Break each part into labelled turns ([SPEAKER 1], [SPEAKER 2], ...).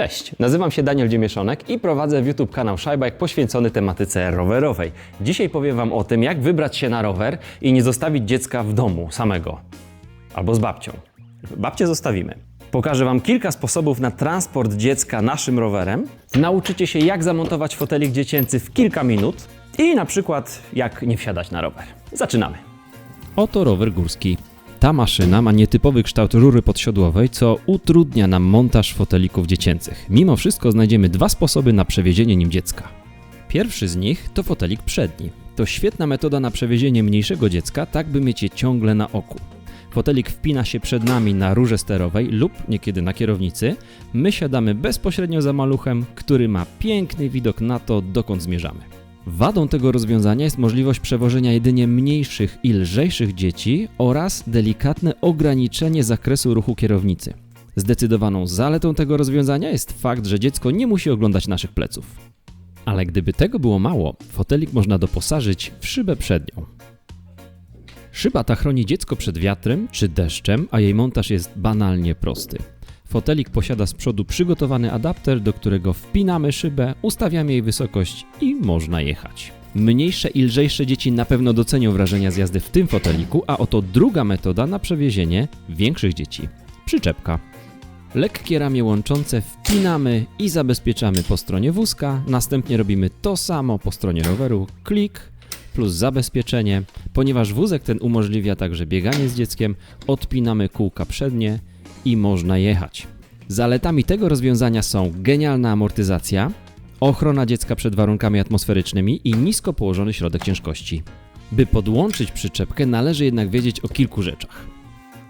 [SPEAKER 1] Cześć, nazywam się Daniel Dziemieszonek i prowadzę w YouTube kanał Szajbajk poświęcony tematyce rowerowej. Dzisiaj powiem Wam o tym, jak wybrać się na rower i nie zostawić dziecka w domu samego. Albo z babcią. Babcię zostawimy. Pokażę Wam kilka sposobów na transport dziecka naszym rowerem. Nauczycie się, jak zamontować fotelik dziecięcy w kilka minut i na przykład, jak nie wsiadać na rower. Zaczynamy.
[SPEAKER 2] Oto rower górski. Ta maszyna ma nietypowy kształt rury podsiodłowej, co utrudnia nam montaż fotelików dziecięcych. Mimo wszystko znajdziemy dwa sposoby na przewiezienie nim dziecka. Pierwszy z nich to fotelik przedni. To świetna metoda na przewiezienie mniejszego dziecka, tak by mieć je ciągle na oku. Fotelik wpina się przed nami na rurze sterowej lub niekiedy na kierownicy. My siadamy bezpośrednio za maluchem, który ma piękny widok na to, dokąd zmierzamy. Wadą tego rozwiązania jest możliwość przewożenia jedynie mniejszych i lżejszych dzieci oraz delikatne ograniczenie zakresu ruchu kierownicy. Zdecydowaną zaletą tego rozwiązania jest fakt, że dziecko nie musi oglądać naszych pleców. Ale gdyby tego było mało, fotelik można doposażyć w szybę przednią. Szyba ta chroni dziecko przed wiatrem czy deszczem, a jej montaż jest banalnie prosty. Fotelik posiada z przodu przygotowany adapter, do którego wpinamy szybę, ustawiamy jej wysokość i można jechać. Mniejsze i lżejsze dzieci na pewno docenią wrażenia z jazdy w tym foteliku, a oto druga metoda na przewiezienie większych dzieci. Przyczepka. Lekkie ramię łączące wpinamy i zabezpieczamy po stronie wózka, następnie robimy to samo po stronie roweru, klik plus zabezpieczenie. Ponieważ wózek ten umożliwia także bieganie z dzieckiem, odpinamy kółka przednie i można jechać. Zaletami tego rozwiązania są genialna amortyzacja, ochrona dziecka przed warunkami atmosferycznymi i nisko położony środek ciężkości. By podłączyć przyczepkę, należy jednak wiedzieć o kilku rzeczach.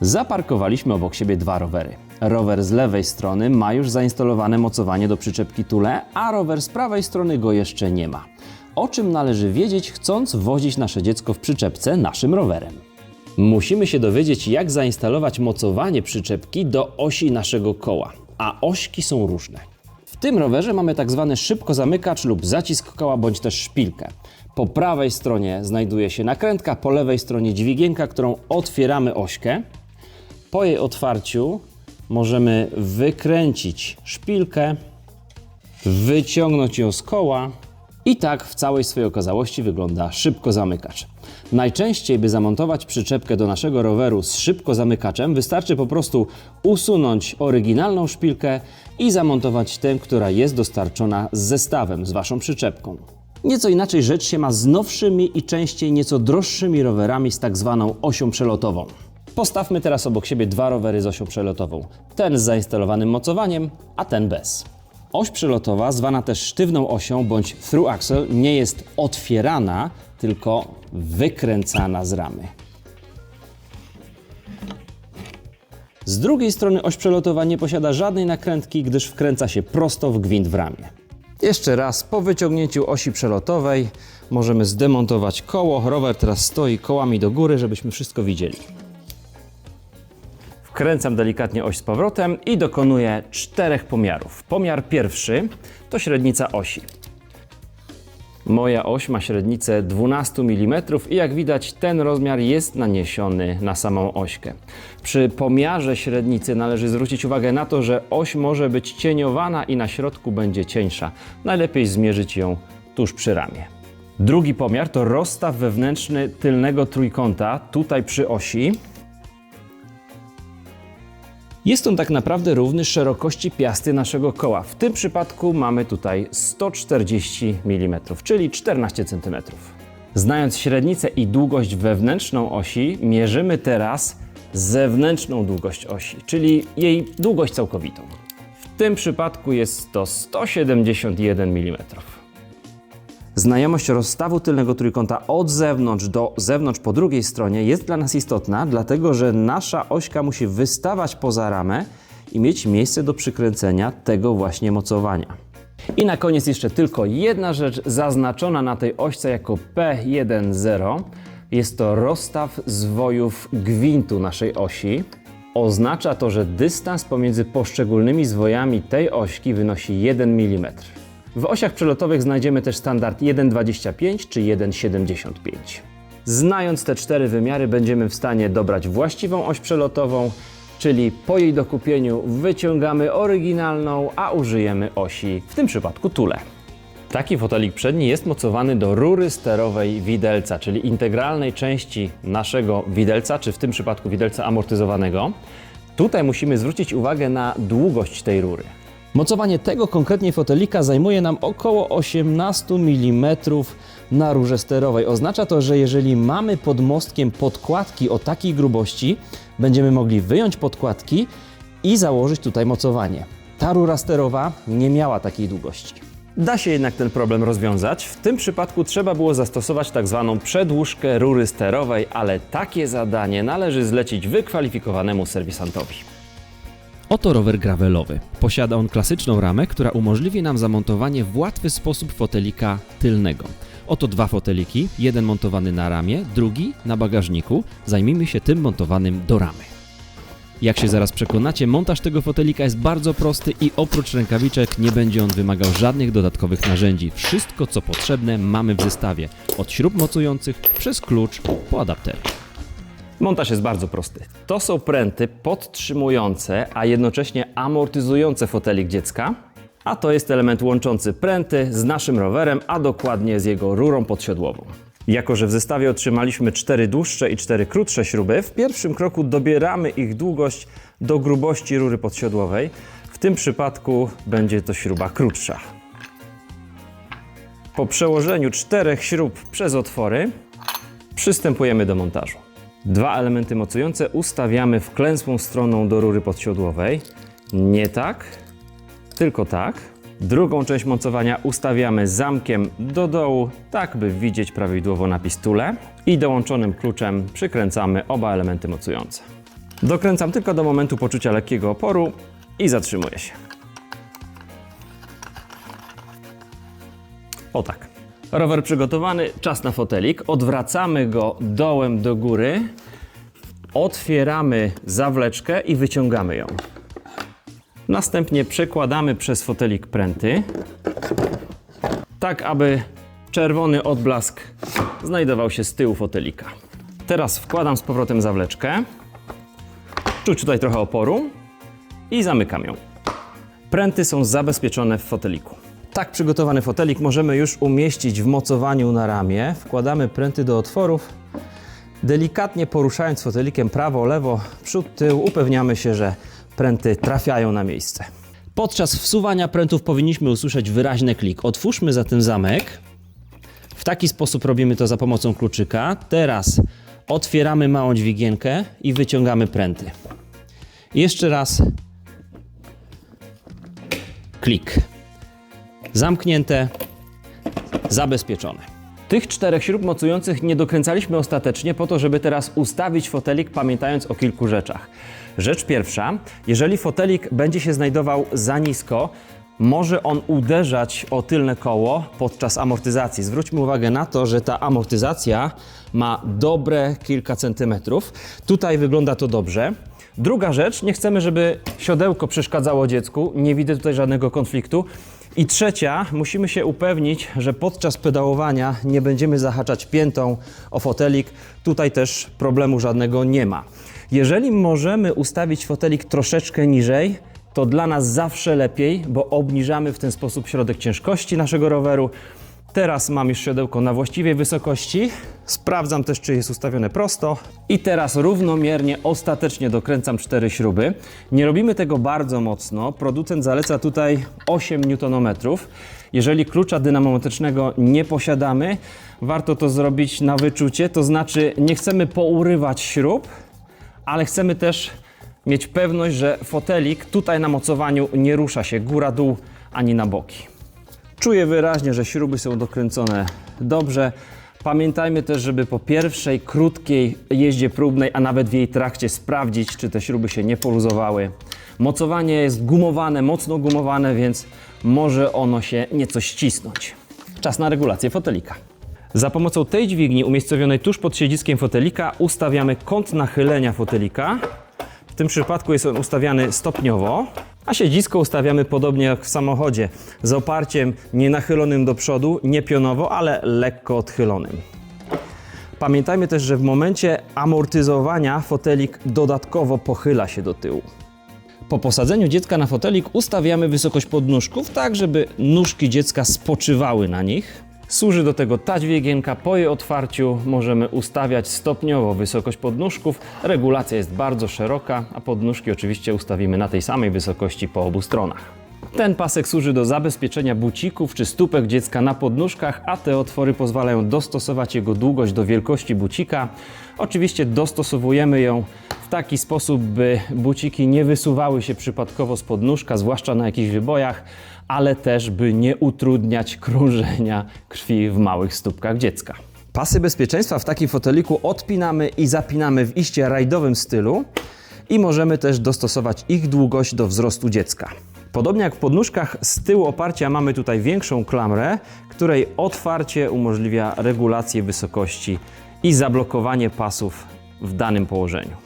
[SPEAKER 1] Zaparkowaliśmy obok siebie dwa rowery. Rower z lewej strony ma już zainstalowane mocowanie do przyczepki Tule, a rower z prawej strony go jeszcze nie ma. O czym należy wiedzieć, chcąc wozić nasze dziecko w przyczepce naszym rowerem? Musimy się dowiedzieć, jak zainstalować mocowanie przyczepki do osi naszego koła, a ośki są różne. W tym rowerze mamy tak zwany szybko zamykacz lub zacisk koła bądź też szpilkę. Po prawej stronie znajduje się nakrętka, po lewej stronie dźwigienka, którą otwieramy ośkę. Po jej otwarciu możemy wykręcić szpilkę, wyciągnąć ją z koła i tak w całej swojej okazałości wygląda szybko zamykacz. Najczęściej, by zamontować przyczepkę do naszego roweru z szybko zamykaczem, wystarczy po prostu usunąć oryginalną szpilkę i zamontować tę, która jest dostarczona z zestawem, z Waszą przyczepką. Nieco inaczej rzecz się ma z nowszymi i częściej nieco droższymi rowerami z tak zwaną osią przelotową. Postawmy teraz obok siebie dwa rowery z osią przelotową. Ten z zainstalowanym mocowaniem, a ten bez. Oś przelotowa, zwana też sztywną osią bądź through axle, nie jest otwierana, tylko wykręcana z ramy. Z drugiej strony oś przelotowa nie posiada żadnej nakrętki, gdyż wkręca się prosto w gwint w ramię. Jeszcze raz, po wyciągnięciu osi przelotowej możemy zdemontować koło. Rower teraz stoi kołami do góry, żebyśmy wszystko widzieli. Wkręcam delikatnie oś z powrotem i dokonuję czterech pomiarów. Pomiar pierwszy to średnica osi. Moja oś ma średnicę 12 mm i jak widać ten rozmiar jest naniesiony na samą ośkę. Przy pomiarze średnicy należy zwrócić uwagę na to, że oś może być cieniowana i na środku będzie cieńsza. Najlepiej zmierzyć ją tuż przy ramię. Drugi pomiar to rozstaw wewnętrzny tylnego trójkąta tutaj przy osi. Jest on tak naprawdę równy szerokości piasty naszego koła. W tym przypadku mamy tutaj 140 mm, czyli 14 cm. Znając średnicę i długość wewnętrzną osi, mierzymy teraz zewnętrzną długość osi, czyli jej długość całkowitą. W tym przypadku jest to 171 mm. Znajomość rozstawu tylnego trójkąta od zewnątrz do zewnątrz po drugiej stronie jest dla nas istotna, dlatego że nasza ośka musi wystawać poza ramę i mieć miejsce do przykręcenia tego właśnie mocowania. I na koniec jeszcze tylko jedna rzecz zaznaczona na tej ośce jako P10. Jest to rozstaw zwojów gwintu naszej osi. Oznacza to, że dystans pomiędzy poszczególnymi zwojami tej ośki wynosi 1 mm. W osiach przelotowych znajdziemy też standard 1,25 czy 1,75. Znając te cztery wymiary, będziemy w stanie dobrać właściwą oś przelotową czyli po jej dokupieniu wyciągamy oryginalną, a użyjemy osi, w tym przypadku tule. Taki fotelik przedni jest mocowany do rury sterowej widelca, czyli integralnej części naszego widelca, czy w tym przypadku widelca amortyzowanego. Tutaj musimy zwrócić uwagę na długość tej rury. Mocowanie tego konkretnie fotelika zajmuje nam około 18 mm na rurze sterowej. Oznacza to, że jeżeli mamy pod mostkiem podkładki o takiej grubości, będziemy mogli wyjąć podkładki i założyć tutaj mocowanie. Ta rura sterowa nie miała takiej długości. Da się jednak ten problem rozwiązać. W tym przypadku trzeba było zastosować tak zwaną przedłużkę rury sterowej, ale takie zadanie należy zlecić wykwalifikowanemu serwisantowi.
[SPEAKER 2] Oto rower gravelowy. Posiada on klasyczną ramę, która umożliwi nam zamontowanie w łatwy sposób fotelika tylnego. Oto dwa foteliki, jeden montowany na ramie, drugi na bagażniku. Zajmijmy się tym montowanym do ramy. Jak się zaraz przekonacie, montaż tego fotelika jest bardzo prosty i oprócz rękawiczek nie będzie on wymagał żadnych dodatkowych narzędzi. Wszystko co potrzebne mamy w zestawie, od śrub mocujących przez klucz po adaptery.
[SPEAKER 1] Montaż jest bardzo prosty. To są pręty podtrzymujące, a jednocześnie amortyzujące fotelik dziecka, a to jest element łączący pręty z naszym rowerem, a dokładnie z jego rurą podsiodłową. Jako, że w zestawie otrzymaliśmy cztery dłuższe i cztery krótsze śruby, w pierwszym kroku dobieramy ich długość do grubości rury podsiodłowej. W tym przypadku będzie to śruba krótsza. Po przełożeniu czterech śrub przez otwory przystępujemy do montażu. Dwa elementy mocujące ustawiamy wklęsłą stroną do rury podsiodłowej. Nie tak, tylko tak. Drugą część mocowania ustawiamy zamkiem do dołu, tak by widzieć prawidłowo napis tule. I dołączonym kluczem przykręcamy oba elementy mocujące. Dokręcam tylko do momentu poczucia lekkiego oporu i zatrzymuję się. O tak. Rower przygotowany, czas na fotelik. Odwracamy go dołem do góry, otwieramy zawleczkę i wyciągamy ją. Następnie przekładamy przez fotelik pręty, tak aby czerwony odblask znajdował się z tyłu fotelika. Teraz wkładam z powrotem zawleczkę, czuć tutaj trochę oporu i zamykam ją. Pręty są zabezpieczone w foteliku. Tak przygotowany fotelik możemy już umieścić w mocowaniu na ramię. Wkładamy pręty do otworów. Delikatnie poruszając fotelikiem prawo, lewo, przód, tył, upewniamy się, że pręty trafiają na miejsce. Podczas wsuwania prętów powinniśmy usłyszeć wyraźny klik. Otwórzmy zatem zamek. W taki sposób robimy to za pomocą kluczyka. Teraz otwieramy małą dźwigienkę i wyciągamy pręty. Jeszcze raz klik. Zamknięte, zabezpieczone. Tych czterech śrub mocujących nie dokręcaliśmy ostatecznie po to, żeby teraz ustawić fotelik, pamiętając o kilku rzeczach. Rzecz pierwsza, jeżeli fotelik będzie się znajdował za nisko, może on uderzać o tylne koło podczas amortyzacji. Zwróćmy uwagę na to, że ta amortyzacja ma dobre kilka centymetrów. Tutaj wygląda to dobrze. Druga rzecz, nie chcemy, żeby siodełko przeszkadzało dziecku, nie widzę tutaj żadnego konfliktu. I trzecia, musimy się upewnić, że podczas pedałowania nie będziemy zahaczać piętą o fotelik. Tutaj też problemu żadnego nie ma. Jeżeli możemy ustawić fotelik troszeczkę niżej, to dla nas zawsze lepiej, bo obniżamy w ten sposób środek ciężkości naszego roweru. Teraz mam już siodełko na właściwej wysokości. Sprawdzam też, czy jest ustawione prosto. I teraz równomiernie, ostatecznie dokręcam cztery śruby. Nie robimy tego bardzo mocno. Producent zaleca tutaj 8 Nm. Jeżeli klucza dynamometrycznego nie posiadamy, warto to zrobić na wyczucie. To znaczy, nie chcemy pourywać śrub, ale chcemy też mieć pewność, że fotelik tutaj na mocowaniu nie rusza się góra-dół ani na boki. Czuję wyraźnie, że śruby są dokręcone dobrze. Pamiętajmy też, żeby po pierwszej krótkiej jeździe próbnej, a nawet w jej trakcie sprawdzić, czy te śruby się nie poluzowały. Mocowanie jest gumowane, mocno gumowane, więc może ono się nieco ścisnąć. Czas na regulację fotelika. Za pomocą tej dźwigni umiejscowionej tuż pod siedziskiem fotelika ustawiamy kąt nachylenia fotelika. W tym przypadku jest on ustawiany stopniowo, a siedzisko ustawiamy podobnie jak w samochodzie, z oparciem nie nachylonym do przodu, nie pionowo, ale lekko odchylonym. Pamiętajmy też, że w momencie amortyzowania fotelik dodatkowo pochyla się do tyłu. Po posadzeniu dziecka na fotelik ustawiamy wysokość podnóżków, tak żeby nóżki dziecka spoczywały na nich. Służy do tego tać wiegienka. Po jej otwarciu możemy ustawiać stopniowo wysokość podnóżków. Regulacja jest bardzo szeroka, a podnóżki oczywiście ustawimy na tej samej wysokości po obu stronach. Ten pasek służy do zabezpieczenia bucików czy stópek dziecka na podnóżkach, a te otwory pozwalają dostosować jego długość do wielkości bucika. Oczywiście dostosowujemy ją w taki sposób, by buciki nie wysuwały się przypadkowo z podnóżka, zwłaszcza na jakichś wybojach, ale też by nie utrudniać krążenia krwi w małych stópkach dziecka. Pasy bezpieczeństwa w takim foteliku odpinamy i zapinamy w iście rajdowym stylu i możemy też dostosować ich długość do wzrostu dziecka. Podobnie jak w podnóżkach z tyłu oparcia mamy tutaj większą klamrę, której otwarcie umożliwia regulację wysokości i zablokowanie pasów w danym położeniu.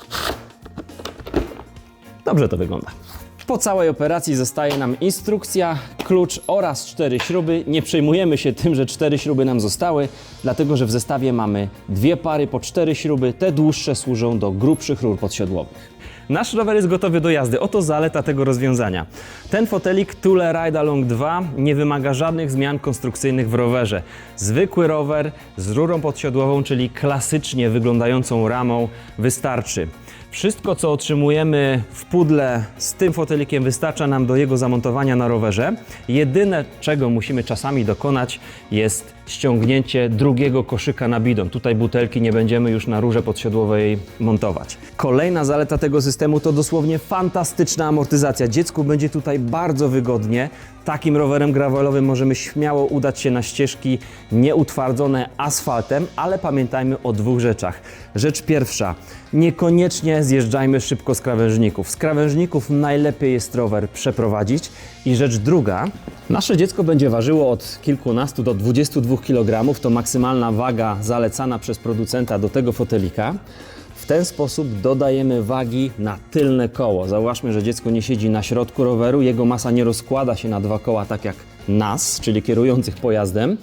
[SPEAKER 1] Dobrze to wygląda. Po całej operacji zostaje nam instrukcja, klucz oraz cztery śruby. Nie przejmujemy się tym, że cztery śruby nam zostały, dlatego że w zestawie mamy dwie pary po cztery śruby. Te dłuższe służą do grubszych rur podsiodłowych. Nasz rower jest gotowy do jazdy. Oto zaleta tego rozwiązania. Ten fotelik Thule Ride Along 2 nie wymaga żadnych zmian konstrukcyjnych w rowerze. Zwykły rower z rurą podsiodłową, czyli klasycznie wyglądającą ramą wystarczy. Wszystko, co otrzymujemy w pudle z tym fotelikiem, wystarcza nam do jego zamontowania na rowerze. Jedyne, czego musimy czasami dokonać, jest ściągnięcie drugiego koszyka na bidon. Tutaj butelki nie będziemy już na rurze podsiodłowej montować. Kolejna zaleta tego systemu to dosłownie fantastyczna amortyzacja. Dziecku będzie tutaj bardzo wygodnie. Takim rowerem gravelowym możemy śmiało udać się na ścieżki nieutwardzone asfaltem, ale pamiętajmy o dwóch rzeczach. Rzecz pierwsza, niekoniecznie zjeżdżajmy szybko z krawężników. Z krawężników najlepiej jest rower przeprowadzić. I rzecz druga, nasze dziecko będzie ważyło od kilkunastu do 22 kg, to maksymalna waga zalecana przez producenta do tego fotelika. W ten sposób dodajemy wagi na tylne koło. Zauważmy, że dziecko nie siedzi na środku roweru, jego masa nie rozkłada się na dwa koła tak jak nas, czyli kierujących pojazdem.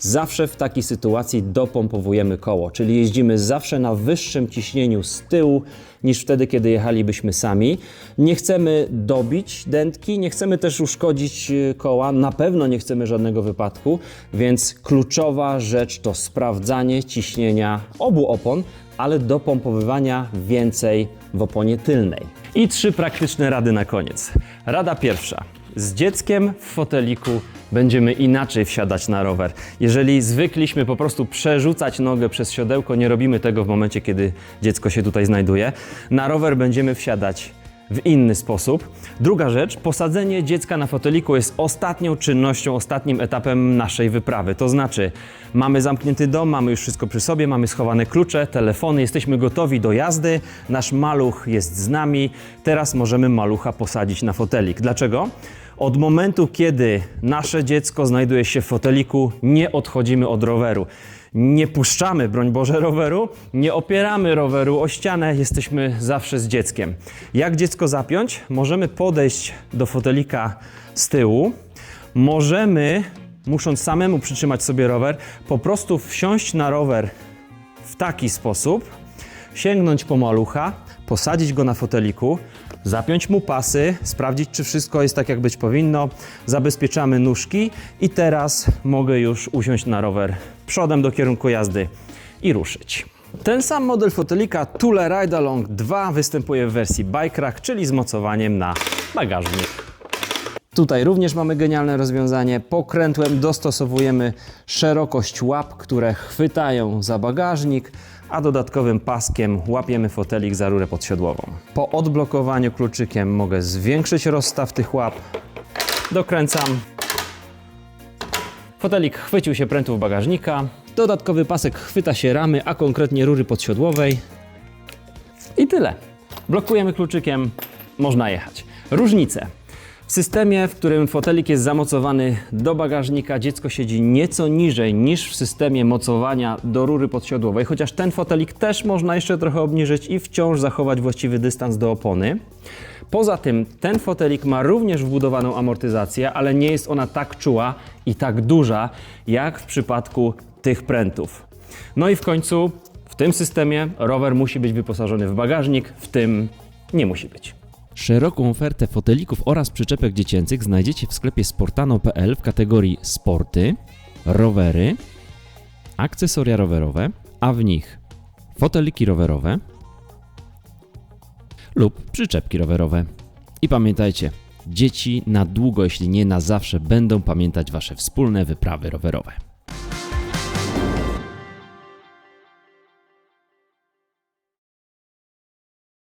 [SPEAKER 1] Zawsze w takiej sytuacji dopompowujemy koło, czyli jeździmy zawsze na wyższym ciśnieniu z tyłu niż wtedy, kiedy jechalibyśmy sami. Nie chcemy dobić dętki, nie chcemy też uszkodzić y, koła, na pewno nie chcemy żadnego wypadku, więc kluczowa rzecz to sprawdzanie ciśnienia obu opon, ale do pompowywania więcej w oponie tylnej. I trzy praktyczne rady na koniec. Rada pierwsza. Z dzieckiem w foteliku będziemy inaczej wsiadać na rower. Jeżeli zwykliśmy po prostu przerzucać nogę przez siodełko, nie robimy tego w momencie, kiedy dziecko się tutaj znajduje. Na rower będziemy wsiadać w inny sposób. Druga rzecz, posadzenie dziecka na foteliku jest ostatnią czynnością, ostatnim etapem naszej wyprawy. To znaczy, mamy zamknięty dom, mamy już wszystko przy sobie, mamy schowane klucze, telefony, jesteśmy gotowi do jazdy, nasz maluch jest z nami, teraz możemy malucha posadzić na fotelik. Dlaczego? Od momentu, kiedy nasze dziecko znajduje się w foteliku, nie odchodzimy od roweru. Nie puszczamy, broń Boże, roweru, nie opieramy roweru o ścianę, jesteśmy zawsze z dzieckiem. Jak dziecko zapiąć? Możemy podejść do fotelika z tyłu, możemy, musząc samemu przytrzymać sobie rower, po prostu wsiąść na rower w taki sposób, sięgnąć po malucha, posadzić go na foteliku, zapiąć mu pasy, sprawdzić, czy wszystko jest tak, jak być powinno. Zabezpieczamy nóżki i teraz mogę już usiąść na rower przodem do kierunku jazdy i ruszyć. Ten sam model fotelika Thule Ride Along 2 występuje w wersji Bike Rack, czyli z mocowaniem na bagażnik. Tutaj również mamy genialne rozwiązanie. Pokrętłem dostosowujemy szerokość łap, które chwytają za bagażnik, a dodatkowym paskiem łapiemy fotelik za rurę podsiodłową. Po odblokowaniu kluczykiem mogę zwiększyć rozstaw tych łap. Dokręcam. Fotelik chwycił się prętów bagażnika. Dodatkowy pasek chwyta się ramy, a konkretnie rury podsiodłowej. I tyle. Blokujemy kluczykiem, można jechać. Różnice. W systemie, w którym fotelik jest zamocowany do bagażnika, dziecko siedzi nieco niżej niż w systemie mocowania do rury podsiodłowej, chociaż ten fotelik też można jeszcze trochę obniżyć i wciąż zachować właściwy dystans do opony. Poza tym ten fotelik ma również wbudowaną amortyzację, ale nie jest ona tak czuła i tak duża jak w przypadku tych prętów. No i w końcu W tym systemie rower musi być wyposażony w bagażnik, w tym nie musi być.
[SPEAKER 2] Szeroką ofertę fotelików oraz przyczepek dziecięcych znajdziecie w sklepie sportano.pl w kategorii sporty, rowery, akcesoria rowerowe, a w nich foteliki rowerowe lub przyczepki rowerowe. I pamiętajcie, dzieci na długo, jeśli nie na zawsze, będą pamiętać Wasze wspólne wyprawy rowerowe.